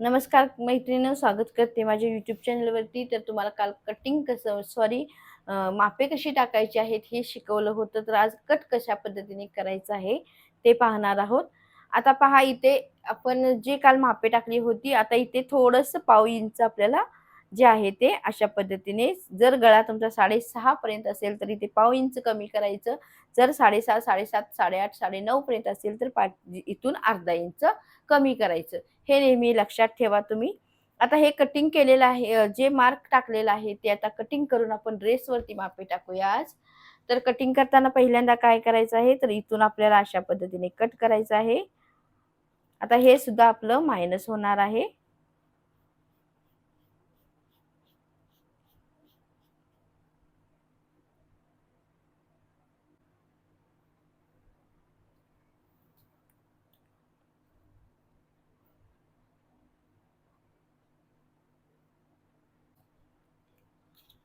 नमस्कार मैत्रिणीनं स्वागत करते माझ्या यूट्यूब चॅनलवरती तर तुम्हाला काल कटिंग कसं सॉरी मापे कशी टाकायची आहेत हे शिकवलं होतं. तर आज कट कशा पद्धतीने करायचं आहे ते पाहणार आहोत. आता पहा इथे आपण जे काल मापे टाकली होती आता इथे थोडंसं पाव इंच आपल्याला जे आहे ते अशा पद्धतीने जर गळा तुमचा साडेसहा पर्यंत असेल तर इथे पाव इंच कमी करायचं. जर साडेसहा साडेसात साडेआठ साडेनऊ पर्यंत असेल तर पाच इथून अर्धा इंच कमी करायचं. हे नेहमी लक्षात ठेवा तुम्ही. आता हे कटिंग केलेलं आहे जे मार्क टाकलेलं आहे ते आता कटिंग करून आपण ड्रेसवरती मापे टाकूया आज. तर कटिंग करताना पहिल्यांदा काय करायचं आहे? तर इथून आपल्याला अशा पद्धतीने कट करायचं आहे. आता हे सुद्धा आपलं मायनस होणार आहे.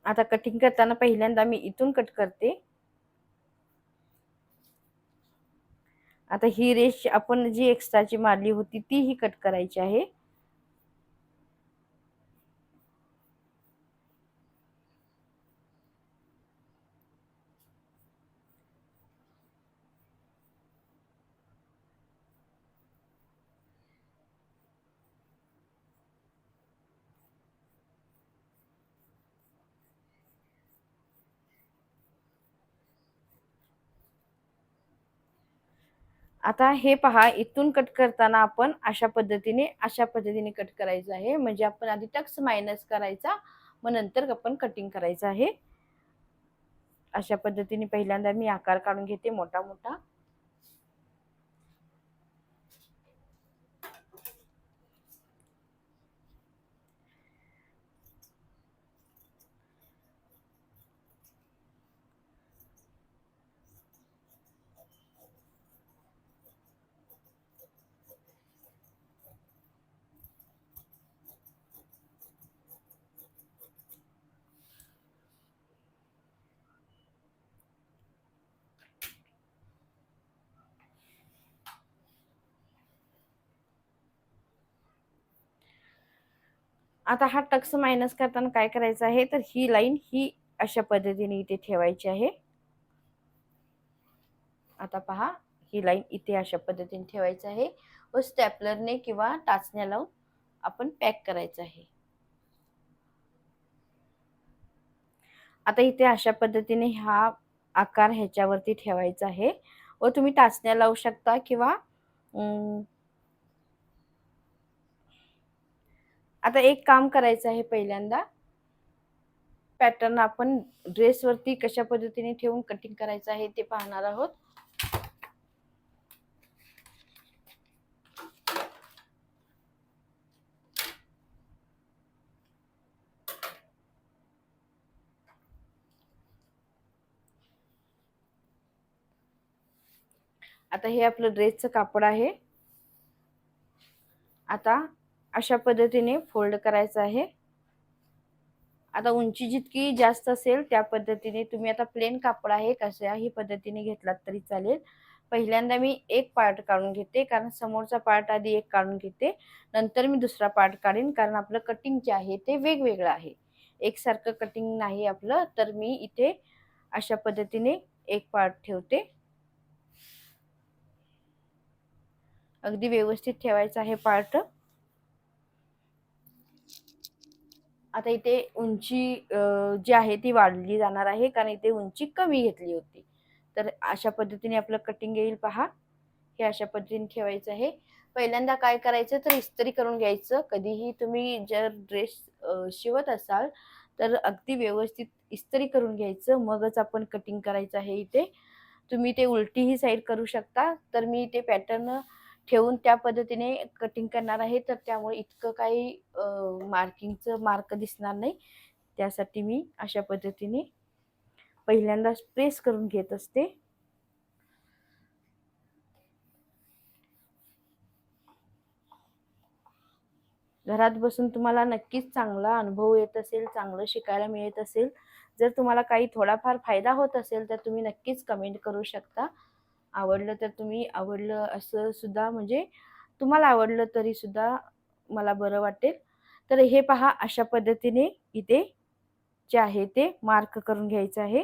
आता कटिंग करताना पहिल्यांदा मी इथून कट करते. आता ही रेष आपण जी एक्स्ट्राची मारली होती तीही कट करायची आहे. आता हे पहा इथून कट करताना आपण अशा पद्धतीने अशा पद्धतीने कट करायचं आहे. म्हणजे आपण आधी टक्स मायनस करायचा मग नंतर आपण कटिंग करायचं आहे. अशा पद्धतीने पहिल्यांदा मी आकार काढून घेते मोठा मोठा आता हा टक्स मायनस करताना काय करायचं आहे? तर ही लाईन ही अशा पद्धतीने इथे ठेवायची आहे. आता पहा ही लाईन इथे अशा पद्धतीने ठेवायची आहे. व स्टॅपलरने किंवा टाचण्या लावून आपण पॅक करायचं आहे. आता इथे अशा पद्धतीने हा आकार ह्याच्यावरती ठेवायचा आहे. व तुम्ही टाचण्या लावू शकता किंवा आता एक काम करायचं आहे पहिल्यांदा. पॅटर्न आपण ड्रेसवरती कशा पद्धतीने ठेवून कटिंग करायचं आहे ते पाहणार आहोत. आता हे आपलं ड्रेसचं कापड आहे. आता अशा पद्धतीने फोल्ड करायचं आहे. आता उंची जितकी जास्त असेल त्या पद्धतीने तुम्ही आता प्लेन कापड आहे कशाही पद्धतीने घेतलात तरी चालेल. पहिल्यांदा मी एक पार्ट काढून घेते कारण समोरचा पार्ट आधी एक काढून घेते. नंतर मी दुसरा पार्ट काढीन कारण आपलं कटिंग जे आहे ते वेगवेगळं आहे. एकसारखं कटिंग नाही आपलं तर मी इथे अशा पद्धतीने एक पार्ट ठेवते. अगदी व्यवस्थित ठेवायचं आहे पार्ट. आता इथे उंची जी आहे ती वाढली जाणार आहे कारण इथे उंची कमी घेतली होती. तर अशा पद्धतीने आपलं कटिंग येईल पहा. हे अशा पद्धतीने ठेवायचं आहे. पहिल्यांदा काय करायचं? तर इस्त्री करून घ्यायचं. कधीही तुम्ही जर ड्रेस शिवत असाल तर अगदी व्यवस्थित इस्त्री करून घ्यायचं. मगच आपण कटिंग करायचं आहे इथे. तुम्ही ते उलटीही साईड करू शकता. तर मी ते पॅटर्न ठेवून त्या पद्धतीने कटिंग करणार आहे. तर त्यामुळे इतकं काही मार्किंगचं मार्क दिसणार नाही. त्यासाठी मी अशा पद्धतीने पहिल्यांदा प्रेस करून घेत असते. घरात बसून तुम्हाला नक्कीच चांगला अनुभव येत असेल चांगलं शिकायला मिळत असेल. जर तुम्हाला काही थोडाफार फायदा होत असेल तर तुम्ही नक्कीच कमेंट करू शकता. आवडलं तर तुम्ही आवडलं असं सुद्धा म्हणजे तुम्हाला आवडलं तरी सुद्धा मला बरं वाटेल. तर हे पहा अशा पद्धतीने इथे जे आहे ते मार्क करून घ्यायचं आहे.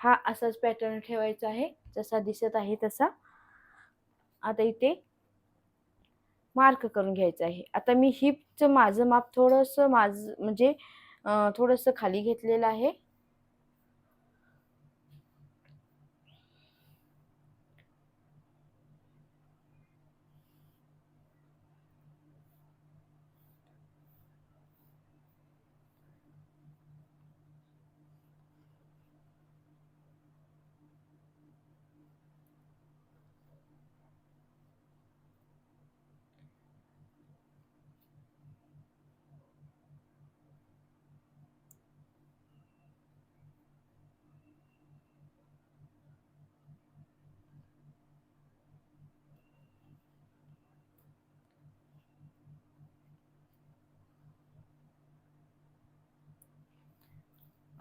हा असाच पॅटर्न ठेवायचा आहे जसा दिसत आहे तसा. आता इथे मार्क करून घ्यायचं आहे. आता मी हिपचं माझं माप थोडंसं माझं म्हणजे थोडंसं खाली घेतलेलं आहे.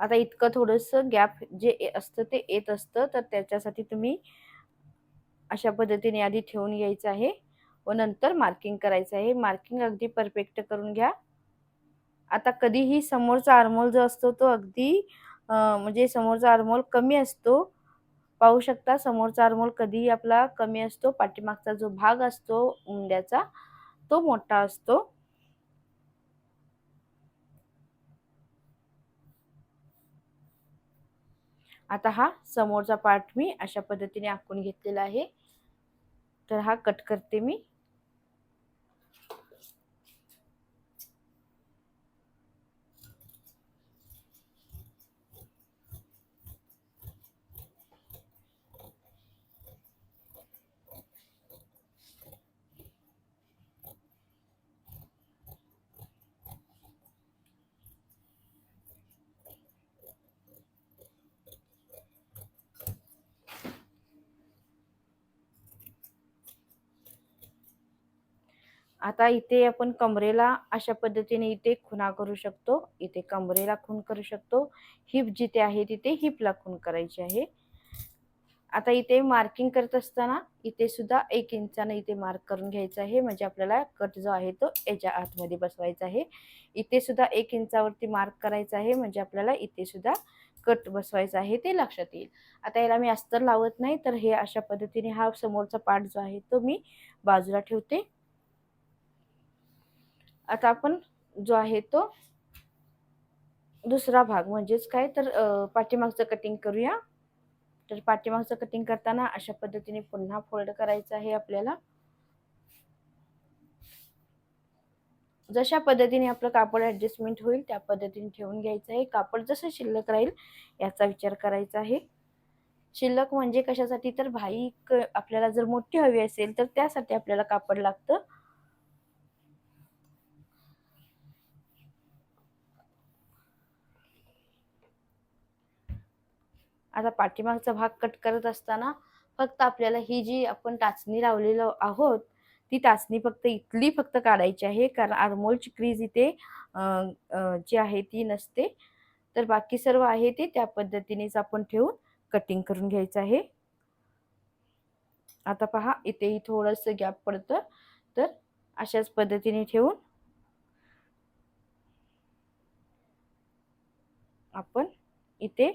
आता इतकं थोडंसं गॅप जे असतं ते येत असतं तर त्याच्यासाठी तुम्ही अशा पद्धतीने आधी ठेवून घ्यायचं आहे व नंतर मार्किंग करायचं आहे. मार्किंग अगदी परफेक्ट करून घ्या. आता कधीही समोरचा आरमोल जो असतो तो अगदी म्हणजे समोरचा आरमोल कमी असतो. पाहू शकता समोरचा आरमोल कधीही आपला कमी असतो. पाठीमागचा जो भाग असतो उंड्याचा तो मोठा असतो. आता हा समोरचा पार्ट मी अशा पद्धतीने आखून घेतलेला आहे. तर हा कट करते मी. आता इथे आपण कमरेला अशा पद्धतीने इथे खुणा करू शकतो. इथे कमरेला खून करू शकतो. हिप जिथे आहे तिथे हिपला खून करायची आहे. आता इथे मार्किंग करत असताना इथे सुद्धा एक इंचानं इथे मार्क करून घ्यायचं आहे. म्हणजे आपल्याला कट जो आहे तो याच्या आतमध्ये बसवायचा आहे. इथे सुद्धा एक इंचावरती मार्क करायचा आहे. म्हणजे आपल्याला इथे सुद्धा कट बसवायचा आहे ते लक्षात येईल. आता याला मी अस्तर लावत नाही. तर हे अशा पद्धतीने हा समोरचा पार्ट जो आहे तो मी बाजूला ठेवते. आता आपण जो आहे तो दुसरा भाग म्हणजेच काय? तर पाठीमागचं कटिंग करूया. तर पाठीमागचं कटिंग करताना अशा पद्धतीने पुन्हा फोल्ड करायचं आहे आपल्याला. जशा पद्धतीने आपलं कापड ॲडजस्टमेंट होईल त्या पद्धतीने ठेवून घ्यायचं आहे. कापड जसं शिल्लक राहील याचा विचार करायचा आहे. शिल्लक म्हणजे कशासाठी? तर भाई आपल्याला जर मोठी हवी असेल तर त्यासाठी आपल्याला कापड लागतं. आता पाठीमागचा भाग कट करत असताना फक्त आपल्याला ही जी आपण टाचणी लावलेलो आहोत ती टाचणी फक्त इथली फक्त काढायची आहे. कारण आरमोलची क्रीज इथे जी आहे ती नसते. तर बाकी सर्व आहे ते त्या पद्धतीनेच आपण ठेवून कटिंग करून घ्यायचं आहे. आता पहा इथेही थोडंसं गॅप पडतं. तर अशाच पद्धतीने ठेवून आपण इथे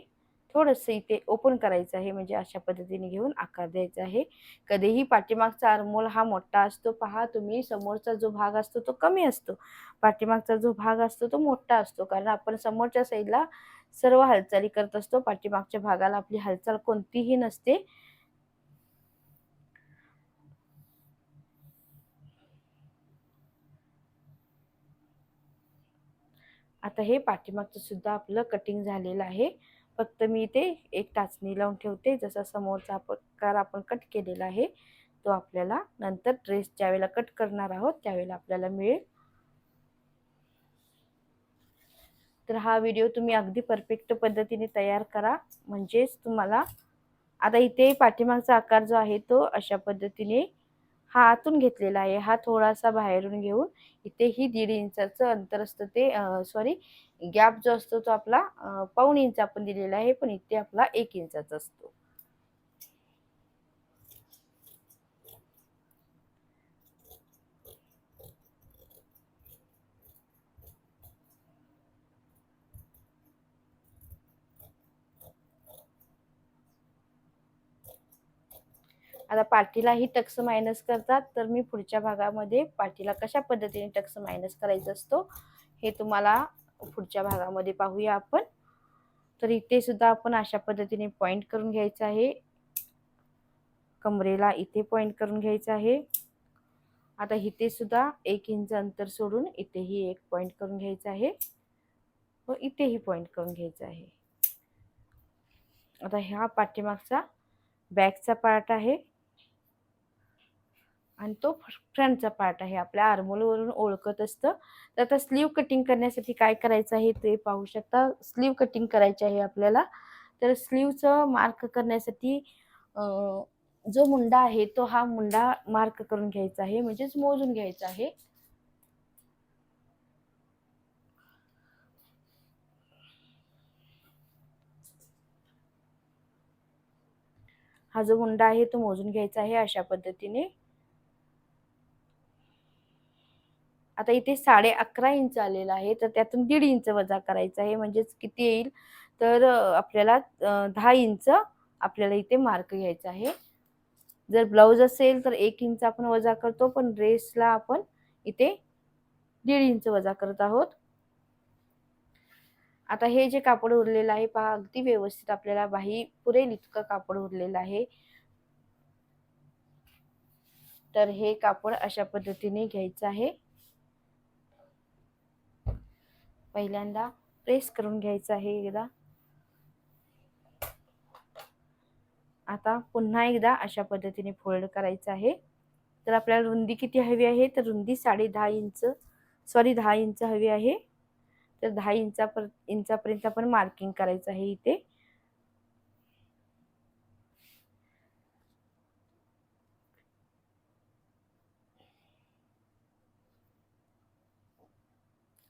थोडंसं इथे ओपन करायचं आहे. म्हणजे अशा पद्धतीने घेऊन आकार द्यायचा आहे. कधीही पाठीमागचा आरमोल हा मोठा असतो. पहा तुम्ही समोरचा जो भाग असतो तो कमी असतो. पाठीमागचा जो भाग असतो तो मोठा असतो. कारण आपण समोरच्या साईडला सर्व हालचाली करत असतो. पाठीमागच्या भागाला आपली हालचाल कोणतीही नसते. आता हे पाठीमागचं सुद्धा आपलं कटिंग झालेलं आहे. फक्त मी इथे एक टाचणी लावून ठेवते. जसा समोरचा प्रकार आपण कट केलेला आहे तो आपल्याला नंतर ड्रेस ज्यावेळेला कट करणार आहोत त्यावेळेला आपल्याला मिळेल. तर हा व्हिडिओ तुम्ही अगदी परफेक्ट पद्धतीने तयार करा. म्हणजेच तुम्हाला आता इथे पाठीमागचा आकार जो आहे तो अशा पद्धतीने हा आतून घेतलेला आहे. हा थोडासा बाहेरून घेऊन इथे ही दीड इंचाचं अंतर असतं ते सॉरी गॅप जो असतो तो आपला पाऊण इंच आपण दिलेला आहे पण इथे आपला एक इंचाचा असतो. आता पाठीलाही टक्स मायनस करतात तर मी पुढच्या भागामध्ये पाठीला कशा पद्धतीने टक्स मायनस करायचा असतो हे तुम्हाला पुढच्या भागामध्ये पाहूया आपण. तर इथे सुद्धा आपण अशा पद्धतीने पॉईंट करून घ्यायचं आहे. कमरेला इथे पॉईंट करून घ्यायचं आहे. आता इथे सुद्धा एक इंच अंतर सोडून इथेही एक पॉईंट करून घ्यायचं आहे. व इथेही पॉईंट करून घ्यायचं आहे. आता ह्या पाठीमागचा बॅकचा पार्ट आहे. आणि तो फ्रंटचा पार्ट आहे. आपल्या आर्मोलवरून ओळखत असतं. तर आता स्लीव कटिंग करण्यासाठी काय करायचं आहे ते पाहू शकता. स्लीव कटिंग करायचे आहे आपल्याला. तर स्लीवचं मार्क करण्यासाठी जो मुंडा आहे तो हा मुंडा मार्क करून घ्यायचा आहे. म्हणजेच मोजून घ्यायचा आहे. हा जो मुंडा आहे तो मोजून घ्यायचा आहे अशा पद्धतीने. आता इथे साडे अकरा इंच आलेला आहे तर त्यातून दीड इंच वजा करायचा आहे म्हणजेच किती येईल? तर आपल्याला दहा इंच आपल्याला इथे मार्क घ्यायचा आहे. जर ब्लाऊज असेल तर एक इंच आपण वजा करतो पण ड्रेसला आपण इथे दीड इंच वजा करत आहोत. आता हे जे कापड उरलेलं आहे पहा अगदी व्यवस्थित आपल्याला बाही पुरेल इतकं कापड उरलेलं आहे. तर हे कापड अशा पद्धतीने घ्यायचं आहे. पहिल्यांदा प्रेस करून घ्यायचं आहे एकदा. आता पुन्हा एकदा अशा पद्धतीने फोल्ड करायचं आहे. तर आपल्याला रुंदी किती हवी आहे? तर रुंदी साडे दहा इंच सॉरी दहा इंच हवी आहे. तर दहा इंचा पर इंचापर्यंत आपण मार्किंग करायचं आहे इथे.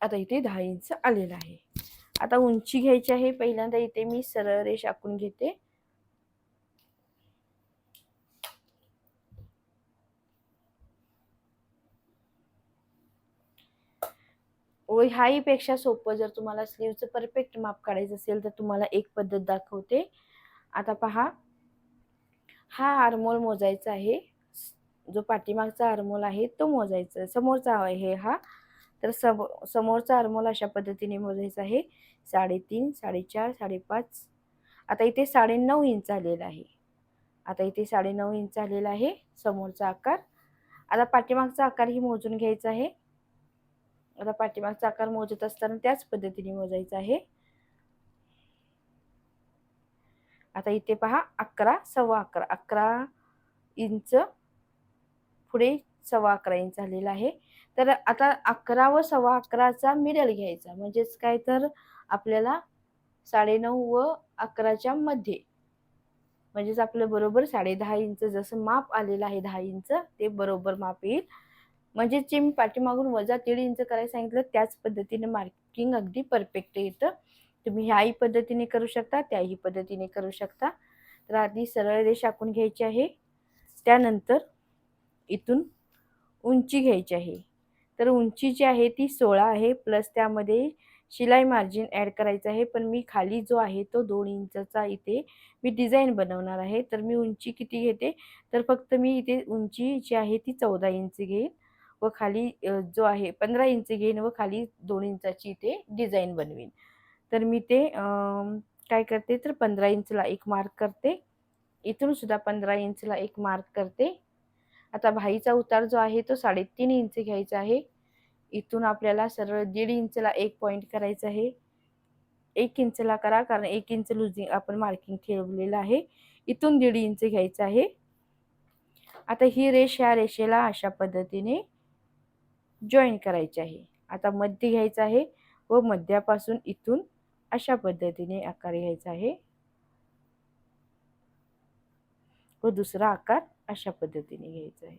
आता इथे दहा इंच आलेला आहे. आता उंची घ्यायची आहे. पहिल्यांदा इथे मी सरळ रेष आखून घेते. व ह्याहीपेक्षा सोपं जर तुम्हाला स्लीवचं परफेक्ट माप काढायचं असेल तर तुम्हाला एक पद्धत दाखवते. आता पहा. हा आरमोल मोजायचा आहे. जो पाठीमागचा आरमोल आहे तो मोजायचा समोरचा आहे हा. तर सम समोरचा आरमोल अशा पद्धतीने मोजायचा आहे. साडेतीन साडेचार साडेपाच. आता इथे साडेनऊ इंच आलेला आहे. आता इथे साडेनऊ इंच आलेला आहे. समोरचा आकार. आता पाठीमागचा आकारही मोजून घ्यायचा आहे. आता पाठीमागचा आकार मोजत असताना त्याच पद्धतीने मोजायचा आहे. आता इथे पहा अकरा सव्वा अकरा. अकरा इंच पुढे सव्वा अकरा इंच आलेला आहे. तर आता अकरा व सव्वा अकराचा मिडल घ्यायचा. म्हणजेच काय तर आपल्याला साडेनऊ व अकराच्या मध्ये. म्हणजेच आपलं बरोबर साडे दहा इंच जसं माप आलेलं आहे दहा इंच ते बरोबर माप येईल. म्हणजे जे मी पाठीमागून वजा दीड इंच करायला सांगितलं त्याच पद्धतीने मार्किंग अगदी परफेक्ट येतं. तुम्ही ह्याही पद्धतीने करू शकता त्याही पद्धतीने करू शकता. तर आधी सरळ रेष आखून घ्यायची आहे. त्यानंतर इथून उंची घ्यायची आहे. तर उंची जी आहे ती सोळा आहे प्लस त्यामध्ये शिलाई मार्जिन ॲड करायचं आहे. पण मी खाली जो आहे तो दोन इंचचा इथे मी डिझाईन बनवणार आहे. तर मी उंची किती घेते? तर फक्त मी इथे उंची जी आहे ती चौदा इंच घेईन व खाली जो आहे पंधरा इंच घेईन व खाली दोन इंचाची इथे डिझाईन बनवीन. तर मी ते काय करते? तर पंधरा इंचला एक मार्क करते. इथून सुद्धा पंधरा इंचला एक मार्क करते. आता भाईचा उतार जो आहे तो साडेतीन इंच घ्यायचा आहे. इथून आपल्याला सरळ दीड इंचला एक पॉईंट करायचा आहे. एक इंचला करा कारण एक इंच लुझिंग आपण मार्किंग ठेवलेलं आहे. इथून दीड इंच घ्यायचं आहे. आता ही रेष ह्या रेषेला अशा पद्धतीने जॉईन करायची आहे. आता मध्य घ्यायचं आहे व मध्यापासून इथून अशा पद्धतीने आकार घ्यायचा आहे. व दुसरा आकार अशा पद्धतीने घ्यायचं आहे.